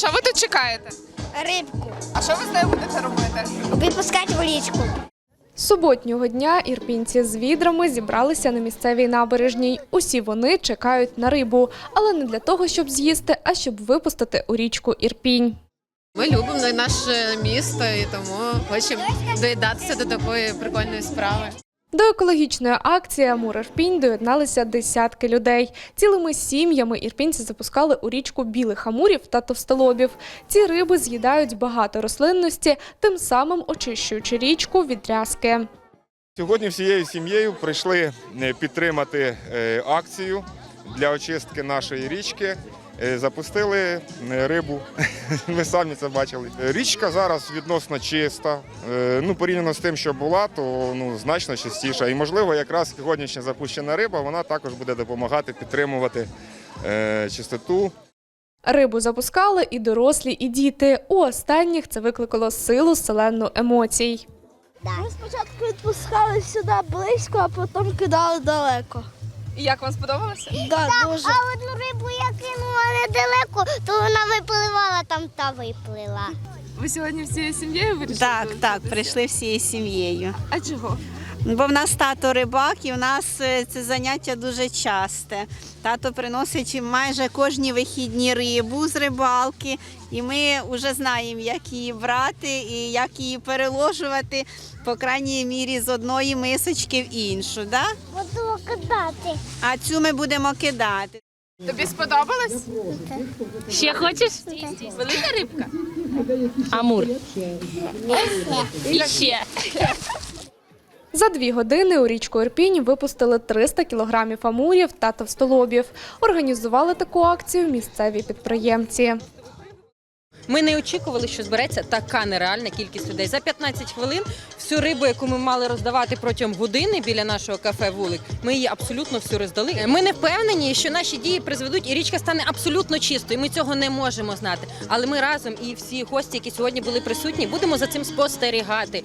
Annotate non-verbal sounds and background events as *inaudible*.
Що ви тут чекаєте? Рибку. А що ви з нею будете робити? Випускати в річку. Суботнього дня ірпінці з відрами зібралися на місцевій набережній. Усі вони чекають на рибу, але не для того, щоб з'їсти, а щоб випустити у річку Ірпінь. Ми любимо наше місто і тому хочемо доєднатися до такої прикольної справи. До екологічної акції Амур Ірпінь доєдналися десятки людей. Цілими сім'ями ірпінці запускали у річку білих амурів та товстолобів. Ці риби з'їдають багато рослинності, тим самим очищуючи річку від тряски. Сьогодні всією сім'єю прийшли е, підтримати е, акцію для очистки нашої річки. Е, Запустили е, рибу, *laughs* ви самі це бачили. Е, Річка зараз відносно чиста. Ну, порівняно з тим, що була, то ну, значно чистіша. І, можливо, якраз сьогоднішня запущена риба вона також буде допомагати підтримувати е, чистоту Рибу запускали і дорослі, і діти. У останніх це викликало силу селену емоцій. Ми спочатку відпускали сюди близько, а потім кидали далеко. І як вам сподобалося? Да, дуже. А одну рибу я кинула недалеко, то вона випливала там та виплила. Ви сьогодні всією сім'єю вирішили? Так, так, прийшли всією сім'єю. А чого? Бо в нас тато рибак, і в нас е, це заняття дуже часте. Тато приносить майже кожні вихідні рибу з рибалки, і ми вже знаємо, як її брати і як її переложувати, по крайній мірі, з одної мисочки в іншу. Да? Буду кидати. А цю ми будемо кидати. Тобі сподобалось? Ще хочеш? Велика рибка? Амур. І ще. *laughs* За дві години у річку Ірпінь випустили 300 кілограмів амурів та товстолобів. Організували таку акцію місцеві підприємці. Ми не очікували, що збереться така нереальна кількість людей. За 15 хвилин всю рибу, яку ми мали роздавати протягом години біля нашого кафе вулик, ми її абсолютно всю роздали. Ми не впевнені, що наші дії призведуть, і річка стане абсолютно чистою. Ми цього не можемо знати. Але ми разом і всі гості, які сьогодні були присутні, будемо за цим спостерігати.